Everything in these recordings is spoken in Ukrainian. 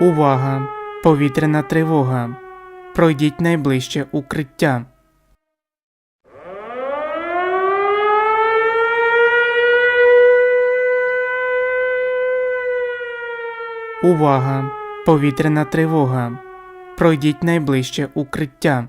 Увага! Повітряна тривога. Пройдіть найближче укриття. Увага! Повітряна тривога. Пройдіть найближче укриття.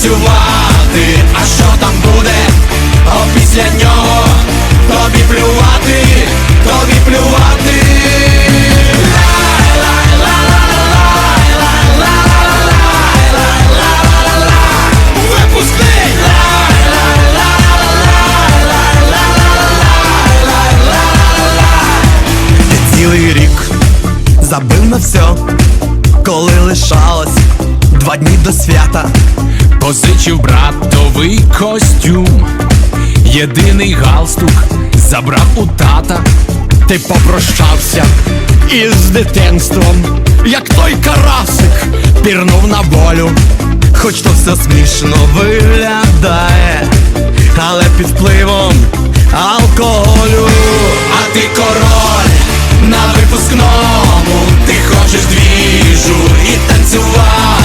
Танцювати. А що там буде? А після нього тобі плювати, тобі плювати. Цілий рік забив на все, коли лишалось два дні до свята позичив братовий костюм, єдиний галстук забрав у тата, ти попрощався із дитинством, як той карасик. Пірнув на волю, хоч то все смішно виглядає, але під впливом алкоголю, а ти король на випускному, ти хочеш двіжу і танцював.